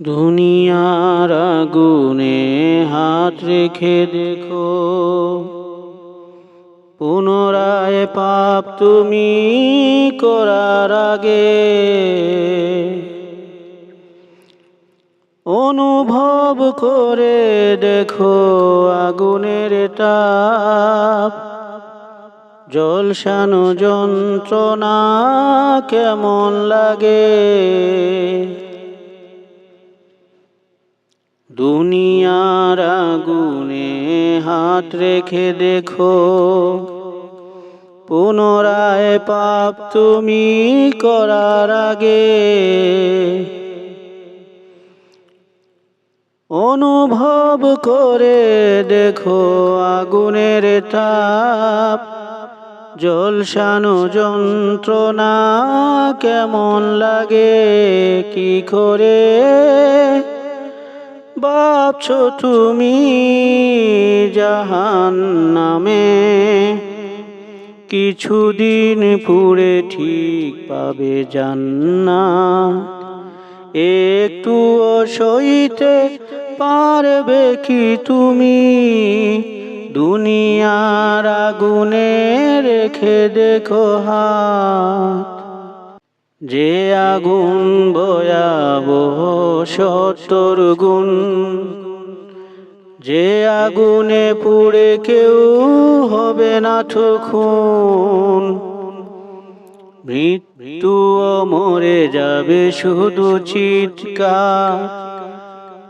দুনিয়ার আগুনে হাত রেখে দেখো। পুনরায় পাপ তুমি করার আগে অনুভব করে দেখো আগুনের তাপ। জলসানো যন্ত্রণা কেমন লাগে? দুনিয়ার আগুনে হাত রেখে দেখো। পুনরায় পাপ তুমি করার আগে অনুভব করে দেখো আগুনের তাপ। জলসানো যন্ত্রণা কেমন লাগে, কি করে ভাবছ তুমি জাহান নামে কিছুদিন পুরে ঠিক পাবে জান্না একটু সইতে পারবে কি তুমি? দুনিয়ার আগুনে রেখে দেখো হাত। যে আগুন ভয়াবহ সত্তর গুণ। যে আগুনে পুড়ে কেউ হবে না ঠুকুন মৃত্যু মরে যাবে শুধু চিৎকার।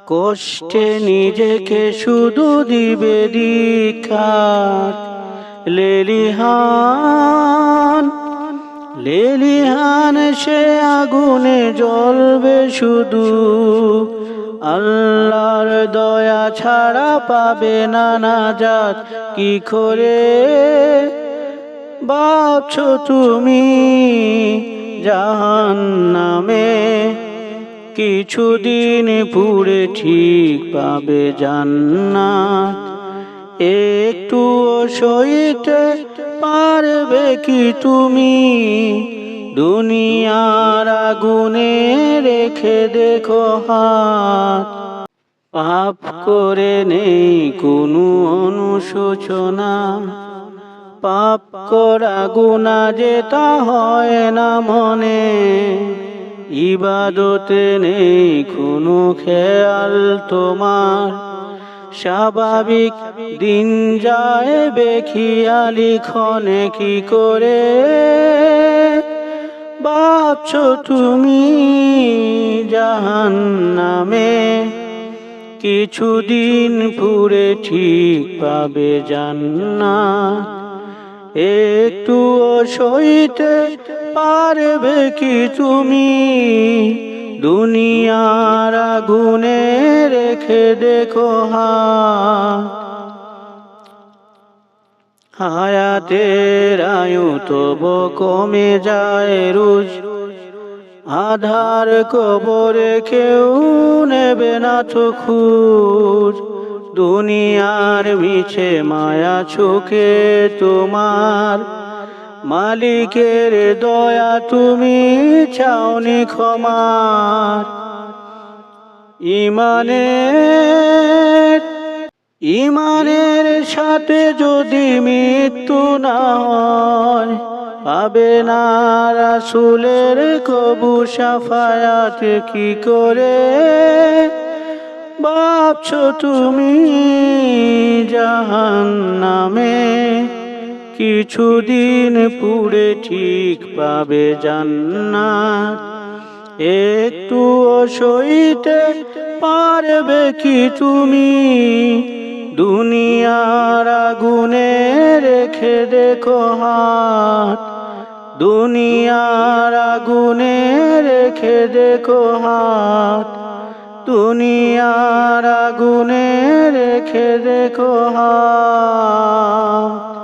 কষ্টে নিজেকে শুধু দিবে দিকার লেলিহান লেলিহান সে আগুনে জ্বলবে শুধু। আল্লাহর দয়া ছাড়া পাবে না নাজাত কি করে ভাবছ তুমি জাহান নামে কিছুদিন পুরে ঠিক পাবে জান্নাত। একটু সইতে পারবে কি তুমি? দুনিয়ার আগুনে রেখে দেখো হাত। পাপ করে নেই কোনো অনুশোচনা। পাপ করা গুণা যেটা হয় না মনে। ইবাদতে নেই কোনো খেয়াল তোমার। স্বাভাবিক দিন যায় বেখিয়ালি ক্ষণে কি করে? ভাবছ তুমি জাহান নামে কিছুদিন পুরে ঠিক পাবে জান্নাত। একটু সইতে পারবে কি তুমি? দুনিয়ার আগুনে রেখে দেখো হায়াতের আয়ু তব কমে যায় রুজ আধার কবরে কেউ নেবে না তো খুঁজ দুনিয়ার মিছে মায়া চোখে তোমার। মালিকের দয়া তুমি চাওনি ক্ষমার ইমানের ইমানের সাথে যদি মৃত্যু না পাবে না রাসুলের কবু সাফায়াত কি করে? ভাবছ তুমি জাহান নামে কিছুদিন পুড়ে ঠিক পাবে জান্নাত। একটু সইতে পারবে কি তুমি? দুনিয়ার আগুনে রেখে দেখো হাত। দুনিয়ার আগুনে রেখে দেখো হাত। দুনিয়ার আগুনে রেখে দেখো হাত।